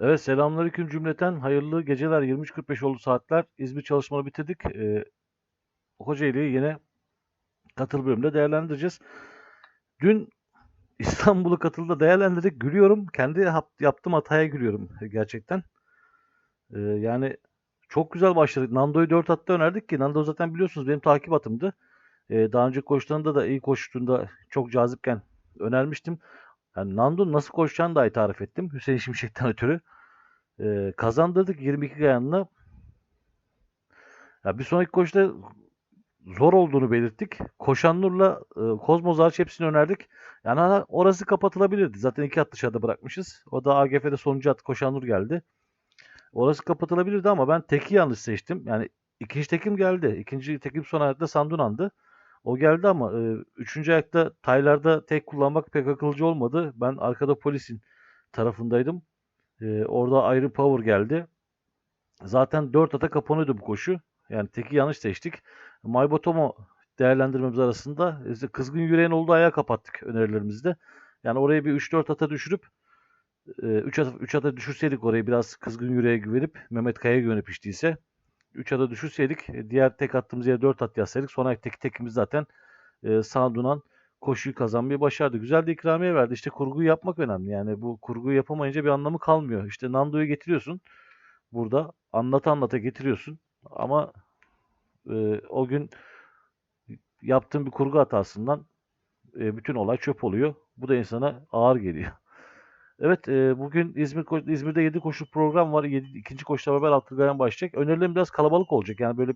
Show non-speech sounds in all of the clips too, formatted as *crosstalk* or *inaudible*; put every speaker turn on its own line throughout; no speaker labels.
Evet, selamünaleyküm cümleten. Hayırlı geceler. 23.45 oldu saatler. İzmir çalışmaları bitirdik. Ee, Kocaeli'yi yine katıl bölümünde değerlendireceğiz. Dün *laughs* İstanbul'u katılda değerlendirdik. Gülüyorum. Kendi yaptığım hataya gülüyorum gerçekten. Ee, yani çok güzel başladık. Nando'yu 4 hatta önerdik ki Nando zaten biliyorsunuz benim takip atımdı. Ee, daha önce koştuğunda da iyi koştuğunda çok cazipken önermiştim. Yani Nando nasıl koşacağını dahi tarif ettim. Hüseyin Şimşek'ten *laughs* ötürü. Ee, kazandırdık 22 Gayan'la. Ya bir sonraki koşuda zor olduğunu belirttik. Koşan Nur'la e, Kozmoz hariç hepsini önerdik. Yani orası kapatılabilirdi. Zaten iki at dışarıda bırakmışız. O da AGF'de sonuncu at Koşan Nur geldi. Orası kapatılabilirdi ama ben teki yanlış seçtim. Yani ikinci tekim geldi. İkinci tekim son ayakta Sandunan'dı. O geldi ama e, üçüncü ayakta Taylar'da tek kullanmak pek akılcı olmadı. Ben arkada polisin tarafındaydım. E, orada ayrı power geldi. Zaten 4 ata kapanıyordu bu koşu. Yani teki yanlış seçtik. Maybotomo değerlendirmemiz arasında işte kızgın yüreğin olduğu ayağı kapattık önerilerimizde. Yani orayı bir 3-4 ata düşürüp 3 ata, 3 ata düşürseydik orayı biraz kızgın yüreğe güvenip Mehmet Kaya'ya güvenip içtiyse 3 ata düşürseydik e, diğer tek attığımız yere 4 at yazsaydık sonra tek tekimiz zaten e, Sandunan koşuyu kazanmayı başardı. Güzel de ikramiye verdi. İşte kurguyu yapmak önemli. Yani bu kurguyu yapamayınca bir anlamı kalmıyor. İşte Nando'yu getiriyorsun. Burada anlata anlata getiriyorsun. Ama e, o gün yaptığın bir kurgu hatasından e, bütün olay çöp oluyor. Bu da insana ağır geliyor. Evet, e, bugün İzmir İzmir'de 7 koşu program var. 7, ikinci koşuda beraber Abdülgayen başlayacak. Önerilerim biraz kalabalık olacak. Yani böyle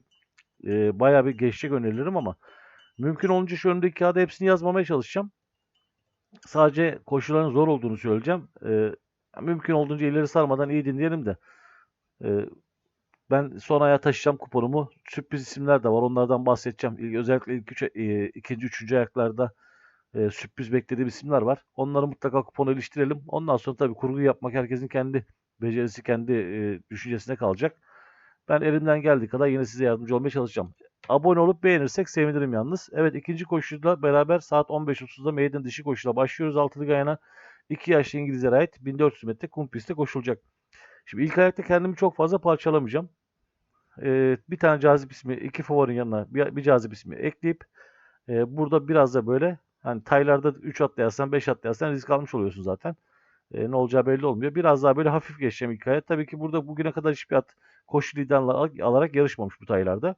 e, bayağı bir geçecek önerilerim ama mümkün olunca şu önümdeki kağıda hepsini yazmamaya çalışacağım. Sadece koşuların zor olduğunu söyleyeceğim. E, mümkün olduğunca ileri sarmadan iyi dinleyelim de. E, ben son aya taşıyacağım kuponumu. Sürpriz isimler de var. Onlardan bahsedeceğim. İlk, özellikle ilk üç, e, ikinci, üçüncü ayaklarda e, sürpriz beklediğim isimler var. Onları mutlaka kupona iliştirelim. Ondan sonra tabii kurgu yapmak herkesin kendi becerisi, kendi e, düşüncesine kalacak. Ben elimden geldiği kadar yine size yardımcı olmaya çalışacağım. Abone olup beğenirsek sevinirim yalnız. Evet ikinci koşuyla beraber saat 15.30'da Maiden dişi koşuyla başlıyoruz. Altılı Gayana 2 yaşlı İngilizlere ait 1400 metre kum pistte koşulacak. Şimdi ilk ayakta kendimi çok fazla parçalamayacağım. Ee, bir tane cazip ismi, iki favorinin yanına bir, bir cazip ismi ekleyip e, burada biraz da böyle hani taylarda 3 atlayasan 5 atlayasan risk almış oluyorsun zaten. E, ne olacağı belli olmuyor. Biraz daha böyle hafif geçeceğim ilk aya. Tabii ki burada bugüne kadar hiçbir at koşu liderliği al- alarak yarışmamış bu taylarda.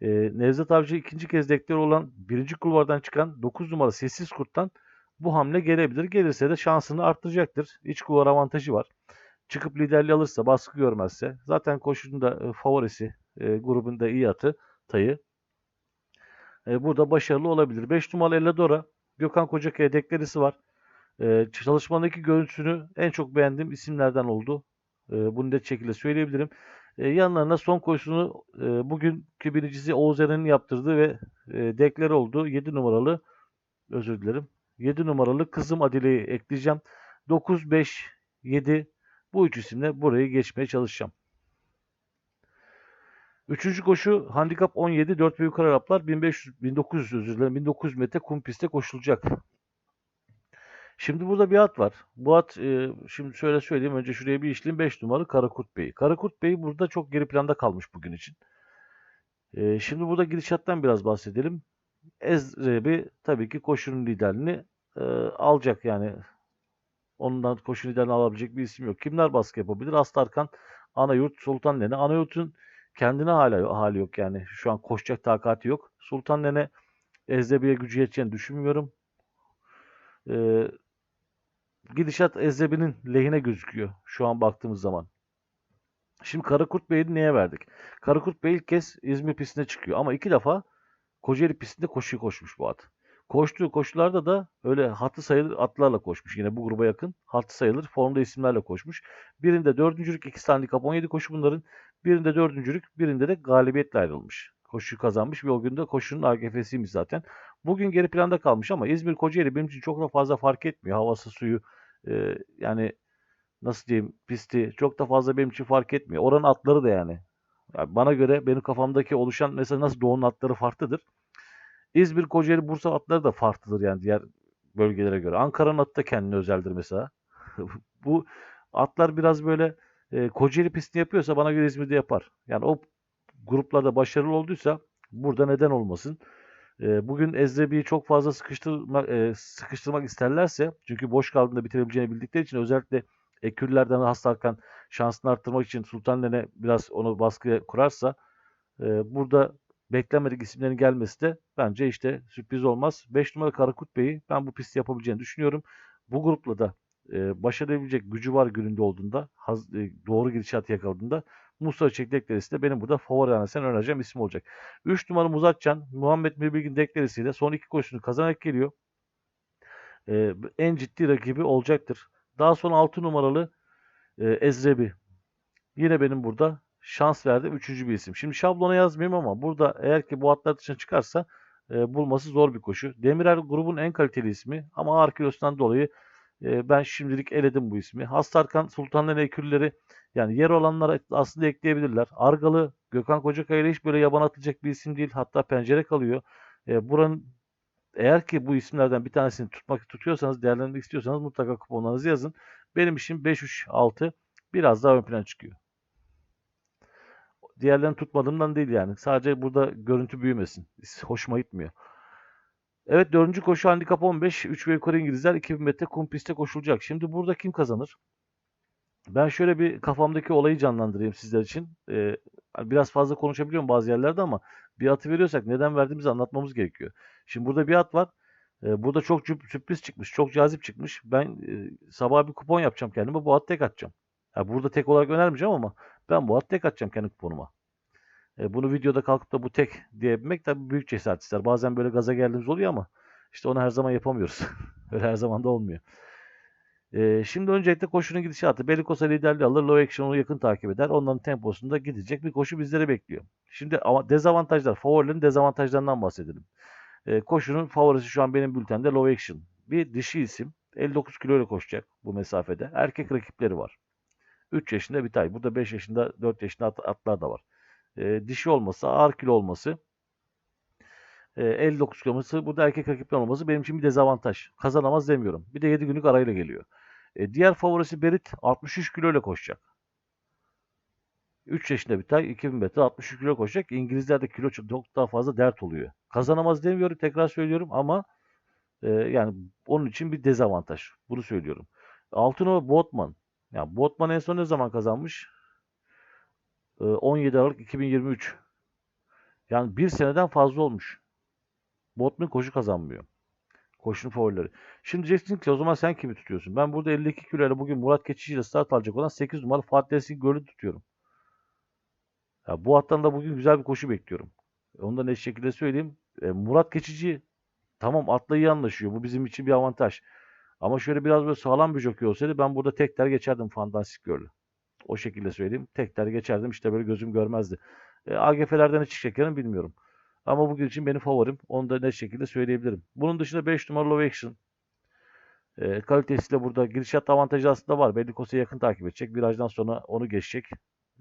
E, Nevzat Avcı ikinci kez deklar olan birinci kulvardan çıkan 9 numara Sessiz Kurt'tan bu hamle gelebilir. Gelirse de şansını arttıracaktır. İç kulvar avantajı var çıkıp liderliği alırsa, baskı görmezse zaten koşunun da e, favorisi, e, grubunda iyi atı Tayı. E, burada başarılı olabilir. 5 numaralı Elladora, Gökhan Kocakaya deklarisi var. E, çalışmadaki görüntüsünü en çok beğendiğim isimlerden oldu. E, bunu net şekilde söyleyebilirim. E, yanlarına son koşusunu e, bugünkü birincisi Oğuz Eren'in yaptırdığı ve e, deklar oldu. 7 numaralı, özür dilerim. 7 numaralı kızım Adile'yi ekleyeceğim. 9, 5, 7 bu üç isimle burayı geçmeye çalışacağım. Üçüncü koşu handikap 17 4 ve yukarı Araplar 1500 1900 özür dilerim 1900 metre kum pistte koşulacak. Şimdi burada bir at var. Bu at e, şimdi şöyle söyleyeyim önce şuraya bir işleyeyim 5 numaralı Karakurt Bey. Karakurt Bey burada çok geri planda kalmış bugün için. E, şimdi burada gidişattan biraz bahsedelim. Ezrebi tabii ki koşunun liderliğini e, alacak yani Ondan koşu liderini alabilecek bir isim yok. Kimler baskı yapabilir? Astarkan, Anayurt, Sultan Nene. Anayurt'un kendine hala hali yok yani. Şu an koşacak takati yok. Sultan Nene Ezdebi'ye gücü yeteceğini düşünmüyorum. Ee, gidişat Ezdebi'nin lehine gözüküyor şu an baktığımız zaman. Şimdi Karakurt Bey'i neye verdik? Karakurt Bey ilk kez İzmir pistine çıkıyor ama iki defa Kocaeli pistinde koşuyu koşmuş bu at. Koştuğu koşularda da öyle hatı sayılır atlarla koşmuş. Yine bu gruba yakın hatı sayılır formda isimlerle koşmuş. Birinde dördüncülük, ikisi handikap 17 koşu bunların. Birinde dördüncülük, birinde de galibiyetle ayrılmış. Koşuyu kazanmış ve o gün de koşunun AGF'siymiş zaten. Bugün geri planda kalmış ama İzmir Kocaeli benim için çok da fazla fark etmiyor. Havası, suyu e, yani nasıl diyeyim pisti çok da fazla benim için fark etmiyor. Oranın atları da yani. yani bana göre benim kafamdaki oluşan mesela nasıl Doğu'nun atları farklıdır. İzmir, Kocaeli, Bursa atları da farklıdır yani diğer bölgelere göre. Ankara'nın atı da kendine özeldir mesela. *laughs* Bu Atlar biraz böyle e, Kocaeli pistini yapıyorsa bana göre İzmir'de yapar. Yani o gruplarda başarılı olduysa burada neden olmasın? E, bugün Ezrebi'yi çok fazla sıkıştırmak, e, sıkıştırmak isterlerse çünkü boş kaldığında bitirebileceğini bildikleri için özellikle ekürlerden hastarken şansını arttırmak için Sultan Lene biraz onu baskıya kurarsa e, burada beklenmedik isimlerin gelmesi de bence işte sürpriz olmaz. 5 numara Karakut Bey'i ben bu pisti yapabileceğini düşünüyorum. Bu grupla da e, başarabilecek gücü var gününde olduğunda, haz, e, doğru gidişat yakaladığında Mustafa Çekdeklerisi de benim burada favori hanesine önereceğim isim olacak. 3 numara Muzatcan, Muhammed Mirbilgin deklerisiyle son iki koşusunu kazanarak geliyor. E, en ciddi rakibi olacaktır. Daha sonra 6 numaralı e, Ezrebi. Yine benim burada şans verdim. Üçüncü bir isim. Şimdi şablona yazmayayım ama burada eğer ki bu atlar dışına çıkarsa e, bulması zor bir koşu. Demirel grubun en kaliteli ismi ama ağır kilosundan dolayı e, ben şimdilik eledim bu ismi. Hastarkan Sultanların ekürleri yani yer olanlara aslında ekleyebilirler. Argalı Gökhan Kocakaya ile hiç böyle yaban atılacak bir isim değil. Hatta pencere kalıyor. E, buranın eğer ki bu isimlerden bir tanesini tutmak tutuyorsanız, değerlendirmek istiyorsanız mutlaka kuponlarınızı yazın. Benim işim 5-3-6 biraz daha ön plana çıkıyor. Diğerlerini tutmadığımdan değil yani. Sadece burada görüntü büyümesin. Hoşuma gitmiyor. Evet dördüncü koşu handikap 15. 3 ve yukarı İngilizler 2000 metre kum pistte koşulacak. Şimdi burada kim kazanır? Ben şöyle bir kafamdaki olayı canlandırayım sizler için. Ee, biraz fazla konuşabiliyorum bazı yerlerde ama bir atı veriyorsak neden verdiğimizi anlatmamız gerekiyor. Şimdi burada bir at var. Ee, burada çok sürpriz çıkmış. Çok cazip çıkmış. Ben e, sabah bir kupon yapacağım kendime. Bu at tek atacağım. Ya burada tek olarak önermeyeceğim ama ben bu at tek atacağım kendi kuponuma. E, bunu videoda kalkıp da bu tek diyebilmek tabii büyük cesaret ister. Bazen böyle gaza geldiğimiz oluyor ama işte onu her zaman yapamıyoruz. *laughs* Öyle her zaman da olmuyor. E, şimdi öncelikle koşunun gidişatı. Belikosa liderliği alır. Low Action onu yakın takip eder. Onların temposunda gidecek bir koşu bizleri bekliyor. Şimdi ama dezavantajlar, favorilerin dezavantajlarından bahsedelim. E, koşunun favorisi şu an benim bültende Low Action. Bir dişi isim. 59 kilo ile koşacak bu mesafede. Erkek rakipleri var. 3 yaşında bir tay. Burada 5 yaşında, 4 yaşında at, atlar da var. E, dişi olması, ağır kilo olması, e, 59 kilometre burada erkek rakipler olması benim için bir dezavantaj. Kazanamaz demiyorum. Bir de 7 günlük arayla geliyor. E, diğer favorisi Berit 63 kilo ile koşacak. 3 yaşında bir tay 2000 metre 63 kilo koşacak. İngilizlerde kilo çok daha fazla dert oluyor. Kazanamaz demiyorum tekrar söylüyorum ama e, yani onun için bir dezavantaj. Bunu söylüyorum. Altınova Botman. Ya Botman en son ne zaman kazanmış? 17 Aralık 2023. Yani bir seneden fazla olmuş. Botman koşu kazanmıyor. Koşunun favorileri. Şimdi diyeceksin ki o zaman sen kimi tutuyorsun? Ben burada 52 kilo ile bugün Murat Keçici ile start alacak olan 8 numaralı Fatih Esin Göl'ü tutuyorum. Ya bu hattan da bugün güzel bir koşu bekliyorum. Onu da ne şekilde söyleyeyim. E, Murat Keçici tamam atla iyi anlaşıyor. Bu bizim için bir avantaj. Ama şöyle biraz böyle sağlam bir jockey olsaydı ben burada tekler geçerdim Fantastik Göl'ü. O şekilde söyleyeyim. Tekler geçerdim. İşte böyle gözüm görmezdi. E, AGF'lerden ne çıkacak yarın bilmiyorum. Ama bugün için benim favorim. Onu da ne şekilde söyleyebilirim. Bunun dışında 5 numaralı Love. E, kalitesiyle burada gidişat avantajı aslında var. Belli Kosa'yı yakın takip edecek. Virajdan sonra onu geçecek.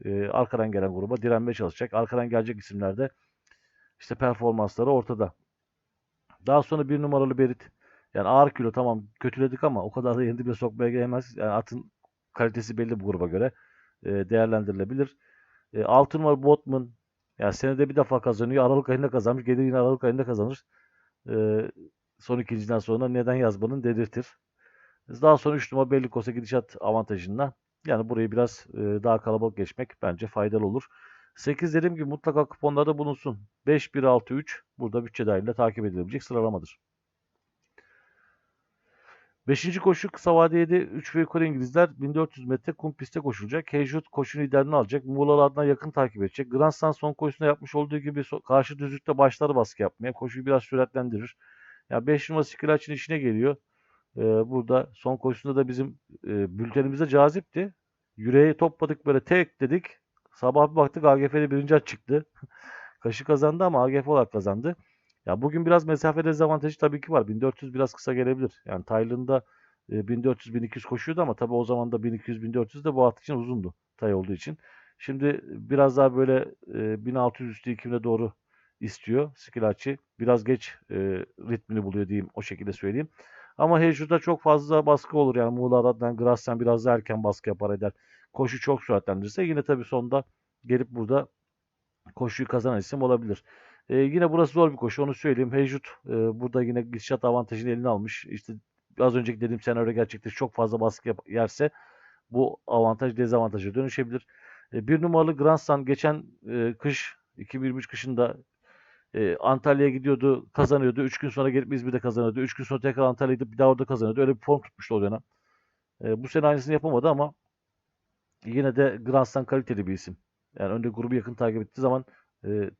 E, arkadan gelen gruba direnmeye çalışacak. Arkadan gelecek isimlerde işte performansları ortada. Daha sonra bir numaralı Berit. Yani ağır kilo tamam kötüledik ama o kadar da yendi bile sokmaya gelmez. Yani atın kalitesi belli bu gruba göre. E, değerlendirilebilir. E, 6 numaralı Botman. Yani senede bir defa kazanıyor. Aralık ayında kazanmış. Gelir yine Aralık ayında kazanır. E, son ikinciden sonra neden yazmanın dedirtir. Daha sonra 3 numara belli olsa gidişat avantajında. Yani burayı biraz e, daha kalabalık geçmek bence faydalı olur. 8 dediğim gibi mutlaka kuponlarda bulunsun. 5, 1, 6, 3 burada bütçe dahilinde takip edilebilecek sıralamadır. Beşinci koşu kısa vadede 3 ve yukarı İngilizler 1400 metre kum pistte koşulacak. Heyjut koşu liderini alacak. Muğla'lardan yakın takip edecek. Grandstand son koşusunda yapmış olduğu gibi karşı düzlükte başları baskı yapmaya. Koşuyu biraz süratlendirir. Ya yani 5 numara Skilaç'ın işine geliyor. Ee, burada son koşusunda da bizim e, bültenimize cazipti. Yüreği topladık böyle tek dedik. Sabah bir baktık AGF'de birinci at çıktı. *laughs* Kaşı kazandı ama AGF olarak kazandı. Ya bugün biraz mesafe dezavantajı tabii ki var. 1400 biraz kısa gelebilir. Yani Tayland'da 1400-1200 koşuyordu ama tabii o zaman da 1200-1400 de bu at için uzundu. Tay olduğu için. Şimdi biraz daha böyle 1600 üstü 2000'e doğru istiyor Skilaçi. Biraz geç e, ritmini buluyor diyeyim o şekilde söyleyeyim. Ama Hejut'a çok fazla baskı olur. Yani Muğla'dan Grassen biraz daha erken baskı yapar eder. Koşu çok süratlendirirse yine tabii sonda gelip burada koşuyu kazanan isim olabilir. Ee, yine burası zor bir koşu onu söyleyeyim. Hejut e, burada yine gidişat avantajını eline almış. İşte az önceki dediğim senaryo gerçekten çok fazla baskı yap- yerse bu avantaj dezavantaja dönüşebilir. E, bir numaralı Grandstand geçen e, kış 2023 kışında e, Antalya'ya gidiyordu, kazanıyordu. 3 gün sonra gelip İzmir'de kazanıyordu. 3 gün sonra tekrar Antalya'ya gidip bir daha orada kazanıyordu. Öyle bir form tutmuştu o dönem. E, bu sene aynısını yapamadı ama yine de Grandstand kaliteli bir isim. Yani önde grubu yakın takip ettiği zaman e,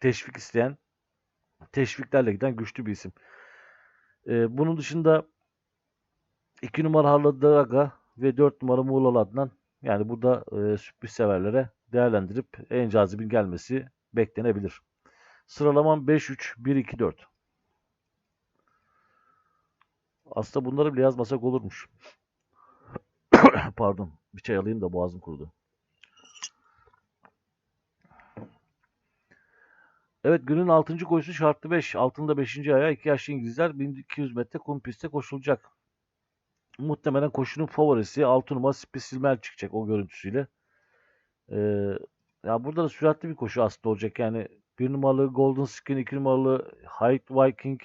teşvik isteyen, teşviklerle giden güçlü bir isim. E, bunun dışında 2 numara Harla Draga ve 4 numara Muğla'lı Adnan. Yani burada e, sürpriz severlere değerlendirip en cazibin gelmesi beklenebilir. Sıralamam 5-3-1-2-4. Aslında bunları bile yazmasak olurmuş. *coughs* Pardon. Bir çay alayım da boğazım kurudu. Evet günün 6. koşusu şartlı 5. Altında 5. ayağı 2 yaşlı İngilizler 1200 metre kum pistte koşulacak. Muhtemelen koşunun favorisi 6 numara Spisilmel çıkacak o görüntüsüyle. Ee, ya burada da süratli bir koşu aslında olacak. Yani 1 numaralı Golden Skin, 2 numaralı Hyde Viking,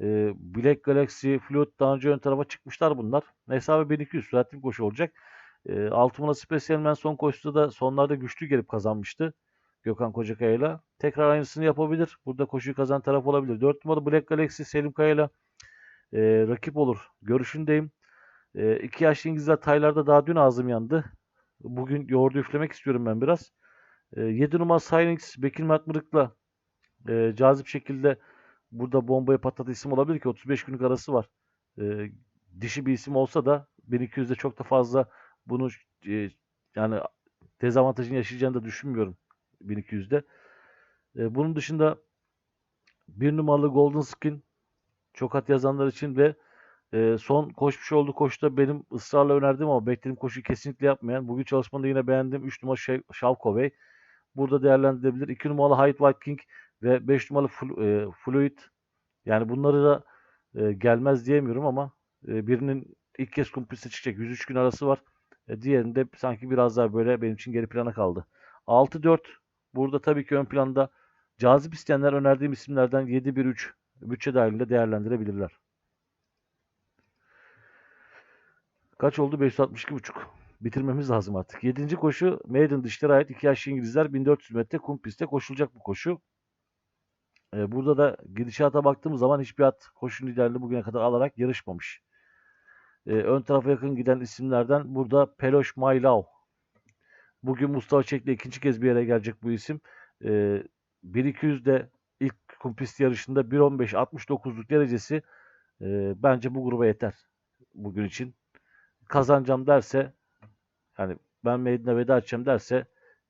e, Black Galaxy, Flood daha önce ön tarafa çıkmışlar bunlar. Hesabı 1200 süratli bir koşu olacak. E, 6 numaralı Specialman son koşuda da sonlarda güçlü gelip kazanmıştı. Gökhan Kocakaya'yla. Tekrar aynısını yapabilir. Burada koşuyu kazan taraf olabilir. 4 numaralı Black Galaxy Selim Kaya'yla e, rakip olur. Görüşündeyim. E, iki yaşlı İngilizler taylarda daha dün ağzım yandı. Bugün yoğurdu üflemek istiyorum ben biraz. E, 7 numara Bekir Mert Mırık'la e, cazip şekilde burada bombayı patladı isim olabilir ki 35 günlük arası var. E, dişi bir isim olsa da 1200'de çok da fazla bunu e, yani dezavantajını yaşayacağını da düşünmüyorum 1200'de. E, bunun dışında bir numaralı Golden Skin çok at yazanlar için ve e, son koşmuş olduğu koşuda benim ısrarla önerdiğim ama beklediğim koşuyu kesinlikle yapmayan. Bugün çalışmada yine beğendiğim 3 numara Şev- Şavkovey. Burada değerlendirilebilir. 2 numaralı Hyde White King ve 5 numaralı Flu- e, Fluid. Yani bunları da e, gelmez diyemiyorum ama e, birinin ilk kez kumpiste çıkacak. 103 gün arası var. E, diğerinde sanki biraz daha böyle benim için geri plana kaldı. 6-4 burada tabii ki ön planda cazip isteyenler önerdiğim isimlerden 7-1-3 bütçe dahilinde değerlendirebilirler. Kaç oldu? 562,5. Bitirmemiz lazım artık. 7. koşu Maiden dışlara ait 2 yaşlı İngilizler 1400 metre kum pistte koşulacak bu koşu. Ee, burada da gidişata baktığımız zaman hiçbir at koşunun liderliğini bugüne kadar alarak yarışmamış. Ee, ön tarafa yakın giden isimlerden burada Peloş Maylav. Bugün Mustafa Çek'le ikinci kez bir yere gelecek bu isim. Ee, 1200'de ilk kum pist yarışında 1.15-69'luk derecesi e, bence bu gruba yeter bugün için kazanacağım derse yani ben Maiden'e veda edeceğim derse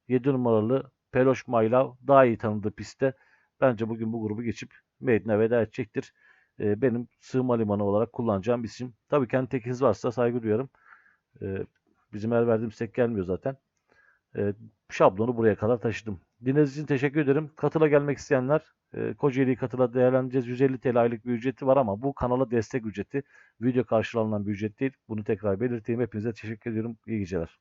7 numaralı Peloş Maylav daha iyi tanıdığı pistte bence bugün bu grubu geçip Maiden'e veda edecektir. Ee, benim sığınma limanı olarak kullanacağım isim. Tabii kendi tekiniz varsa saygı duyarım. Ee, bizim el verdiğimiz tek gelmiyor zaten. Ee, şablonu buraya kadar taşıdım. Dinlediğiniz için teşekkür ederim. Katıla gelmek isteyenler e, Kocaeli'yi katıla değerlendireceğiz. 150 TL aylık bir ücreti var ama bu kanala destek ücreti. Video karşılanılan bir ücret değil. Bunu tekrar belirteyim. Hepinize teşekkür ediyorum. İyi geceler.